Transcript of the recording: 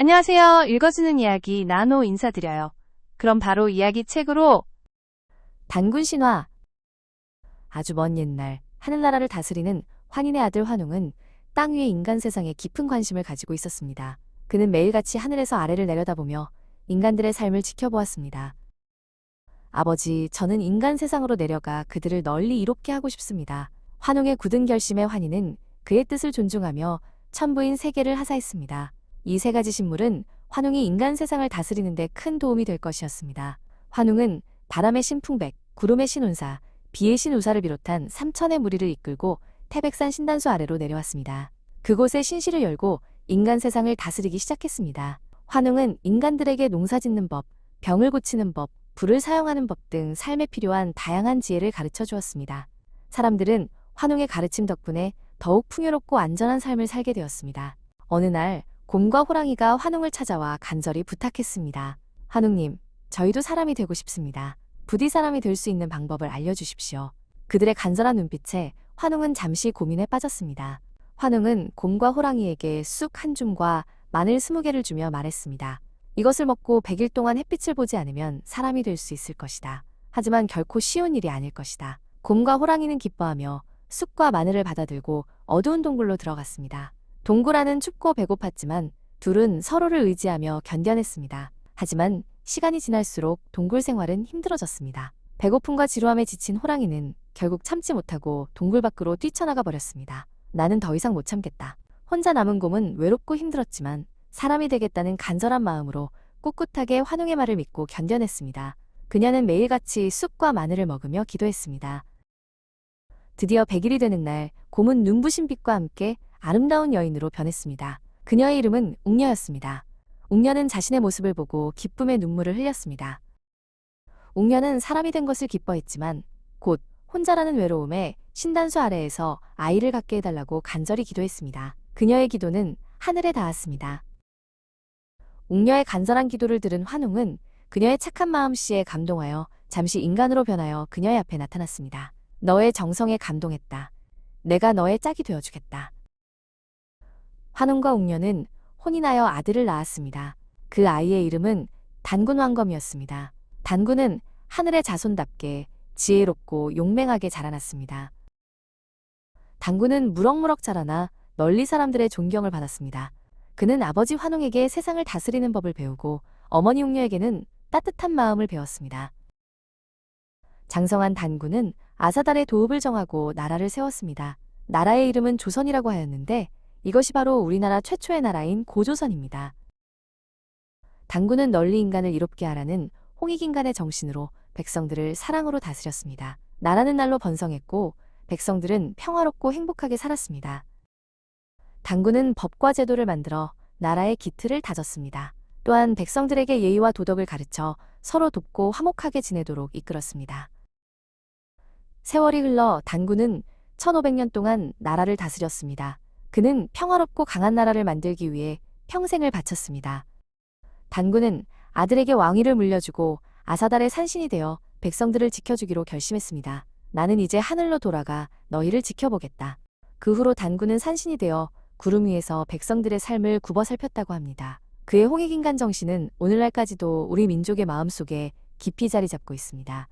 안녕하세요. 읽어주는 이야기 나노 인사드려요. 그럼 바로 이야기 책으로 단군 신화. 아주 먼 옛날 하늘나라를 다스리는 환인의 아들 환웅은 땅 위의 인간 세상에 깊은 관심을 가지고 있었습니다. 그는 매일같이 하늘에서 아래를 내려다보며 인간들의 삶을 지켜보았습니다. 아버지, 저는 인간 세상으로 내려가 그들을 널리 이롭게 하고 싶습니다. 환웅의 굳은 결심에 환희는 그의 뜻을 존중하며 천부인 세계를 하사했습니다. 이 세 가지 신물은 환웅이 인간 세상을 다스리는 데 큰 도움이 될 것이었습니다. 환웅은 바람의 신풍백, 구름의 신운사, 비의 신우사를 비롯한 삼천의 무리를 이끌고 태백산 신단수 아래로 내려왔습니다. 그곳에 신실을 열고 인간 세상을 다스리기 시작했습니다. 환웅은 인간들에게 농사 짓는 법, 병을 고치는 법, 불을 사용하는 법 등 삶에 필요한 다양한 지혜를 가르쳐 주었습니다. 사람들은 환웅의 가르침 덕분에 더욱 풍요롭고 안전한 삶을 살게 되었습니다. 어느 날 곰과 호랑이가 환웅을 찾아와 간절히 부탁했습니다. 환웅님, 저희도 사람이 되고 싶습니다. 부디 사람이 될 수 있는 방법을 알려주십시오. 그들의 간절한 눈빛에 환웅은 잠시 고민에 빠졌습니다. 환웅은 곰과 호랑이에게 쑥 한 줌과 마늘 스무 개를 주며 말했습니다. 이것을 먹고 100일 동안 햇빛을 보지 않으면 사람이 될 수 있을 것이다. 하지만 결코 쉬운 일이 아닐 것이다. 곰과 호랑이는 기뻐하며 쑥과 마늘을 받아들고 어두운 동굴로 들어갔습니다. 동굴 안은 춥고 배고팠지만 둘은 서로를 의지하며 견뎌냈습니다. 하지만 시간이 지날수록 동굴 생활은 힘들어졌습니다. 배고픔과 지루함에 지친 호랑이는 결국 참지 못하고 동굴 밖으로 뛰쳐나가 버렸습니다. 나는 더 이상 못 참겠다. 혼자 남은 곰은 외롭고 힘들었지만 사람이 되겠다는 간절한 마음으로 꿋꿋하게 환웅의 말을 믿고 견뎌냈습니다. 그녀는 매일같이 쑥과 마늘을 먹으며 기도했습니다. 드디어 100일이 되는 날 곰은 눈부신 빛과 함께 아름다운 여인으로 변했습니다. 그녀의 이름은 웅녀였습니다. 웅녀는 자신의 모습을 보고 기쁨의 눈물을 흘렸습니다. 웅녀는 사람이 된 것을 기뻐했지만 곧 혼자라는 외로움에 신단수 아래에서 아이를 갖게 해달라고 간절히 기도했습니다. 그녀의 기도는 하늘에 닿았습니다. 웅녀의 간절한 기도를 들은 환웅은 그녀의 착한 마음씨에 감동하여 잠시 인간으로 변하여 그녀의 앞에 나타났습니다. 너의 정성에 감동했다. 내가 너의 짝이 되어주겠다. 환웅과 웅녀는 혼인하여 아들을 낳았습니다. 그 아이의 이름은 단군 왕검이었습니다. 단군은 하늘의 자손답게 지혜롭고 용맹하게 자라났습니다. 단군은 무럭무럭 자라나 널리 사람들의 존경을 받았습니다. 그는 아버지 환웅에게 세상을 다스리는 법을 배우고 어머니 웅녀에게는 따뜻한 마음을 배웠습니다. 장성한 단군은 아사달의 도읍을 정하고 나라를 세웠습니다. 나라의 이름은 조선이라고 하였는데 이것이 바로 우리나라 최초의 나라인 고조선입니다. 당군은 널리 인간을 이롭게 하라는 홍익인간의 정신으로 백성들을 사랑으로 다스렸습니다. 나라는 날로 번성했고 백성들은 평화롭고 행복하게 살았습니다. 당군은 법과 제도를 만들어 나라의 기틀을 다졌습니다. 또한 백성들에게 예의와 도덕을 가르쳐 서로 돕고 화목하게 지내도록 이끌었습니다. 세월이 흘러 단군은 1500년 동안 나라를 다스렸습니다. 그는 평화롭고 강한 나라를 만들기 위해 평생을 바쳤습니다. 단군은 아들에게 왕위를 물려주고 아사달의 산신이 되어 백성들을 지켜주기로 결심했습니다. 나는 이제 하늘로 돌아가 너희를 지켜보겠다. 그 후로 단군은 산신이 되어 구름 위에서 백성들의 삶을 굽어 살폈다고 합니다. 그의 홍익인간 정신은 오늘날까지도 우리 민족의 마음속에 깊이 자리 잡고 있습니다.